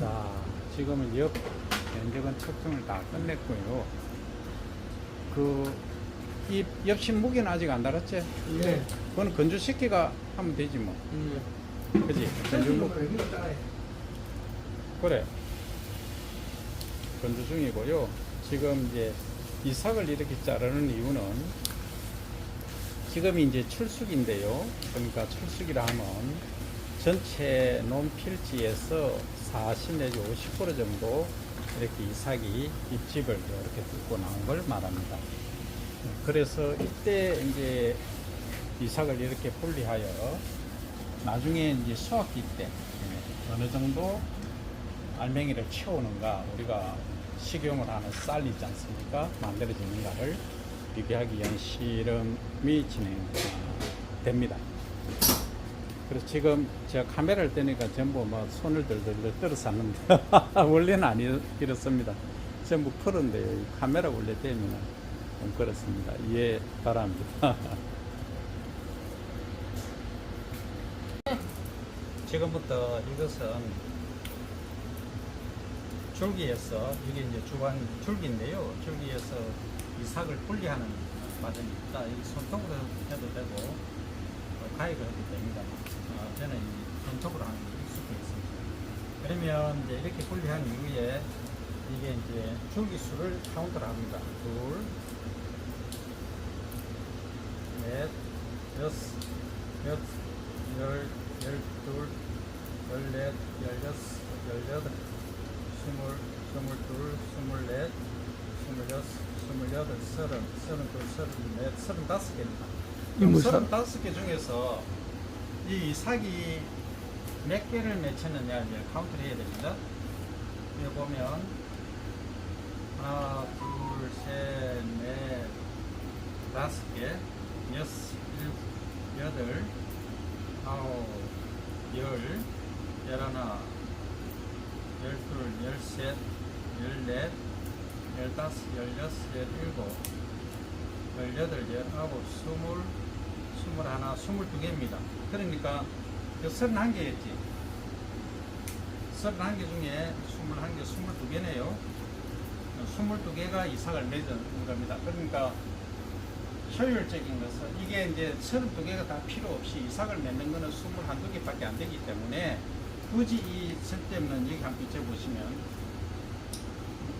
자, 지금은 옆 면적은 측정을 다 끝냈고요. 그, 이 옆신 무게는 아직 안 달았지? 네. 그건 건조시키가 하면 되지 뭐. 음. 그지? 건조 무뭐 이거 따라해. 그래. 건조 중이고요. 지금 이제 이삭을 이렇게 자르는 이유는 지금이 이제 출숙인데요. 그러니까 출숙이라 하면 전체 논필지에서 40 내지 50% 정도 이렇게 이삭이 잎집을 이렇게 뚫고 나온 걸 말합니다. 그래서 이때 이제 이삭을 이렇게 분리하여 나중에 이제 수확기 때 예, 어느 정도 알맹이를 채우는가 우리가 식용을 하는 쌀 있지 않습니까? 만들어지는가를 비교하기 위한 실험이 진행됩니다. 그래서 지금 제가 카메라를 떼니까 전부 뭐 손을 들들들 떨어서 놨는데 원래는 아니 이렇습니다. 전부. 이 카메라 원래 떼면 좀 그렇습니다. 이해 바랍니다. 지금부터 이것은 줄기에서 이게 이제 주간 줄기인데요. 줄기에서 이 삭을 분리하는 과정입니다. 이 손톱으로 해도 되고 어, 가위로 해도 됩니다. 어, 저는 이 손톱으로 하는 게 익숙해 있습니다. 그러면 이제 이렇게 분리한 이후에 이게 이제 줄기 수를 카운트를 합니다. 둘, 넷, 여섯, 여섯, 열, 열둘, 열넷, 열여섯, 열여덟, 스물, 스물둘, 스물넷, 스물여섯, 스물여덟, 서른, 서른둘, 서른넷, 서른다섯 개입니다. 그럼 무슨- 서른다섯 개 중에서 이 이삭이 몇 개를 맺혔느냐 이제 카운트를 해야 됩니다. 여기 보면 하나, 둘, 셋, 넷, 다섯 개, 여섯, 일곱, 여덟, 아홉, 열, 열하나, 열둘, 열셋, 열넷, 열다섯, 열여섯, 열일곱, 열여덟, 열아홉, 스물, 스물하나, 스물두 개입니다. 그러니까 서른한 개였지. 서른한 개 중에 스물한 개, 스물두 개네요. 스물두 개가 이삭을 맺은 겁니다. 그러니까 효율적인 것은 이게 이제 32개가 다 필요 없이 이삭을 맺는 거는 21개밖에 안 되기 때문에 굳이 이 쓸데없는 여기 한번 비춰 보시면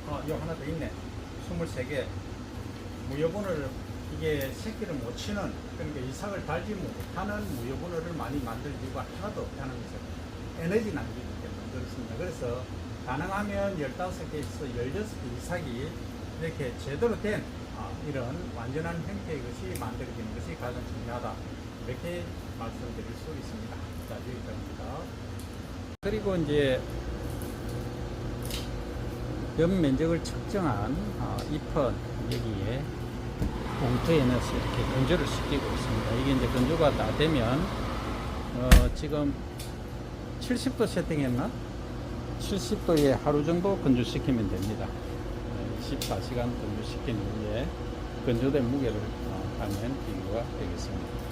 어, 요 하나 더 있네 23개 무효분을 이게 새끼를 못 치는 그러니까 이삭을 달지 못하는 무효분을 많이 만들 이유가 하나도 없다는 거죠 에너지 낭비이기 때문에 그렇습니다 그래서 가능하면 15개에서 16개 이삭이 이렇게 제대로 된 아, 이런 완전한 형태의 것이 만들어지는 것이 가장 중요하다. 이렇게 말씀드릴 수 있습니다. 자, 여기까지입니다. 그리고 이제 연 면적을 측정한 어, 잎은 여기에 봉투에 넣어서 이렇게 건조를 시키고 있습니다. 이게 이제 건조가 다 되면 어, 지금 70도 세팅했나? 70도에 하루 정도 건조시키면 됩니다. 24시간 건조시킨 후에 건조된 무게를 어, 하면 비교가 되겠습니다.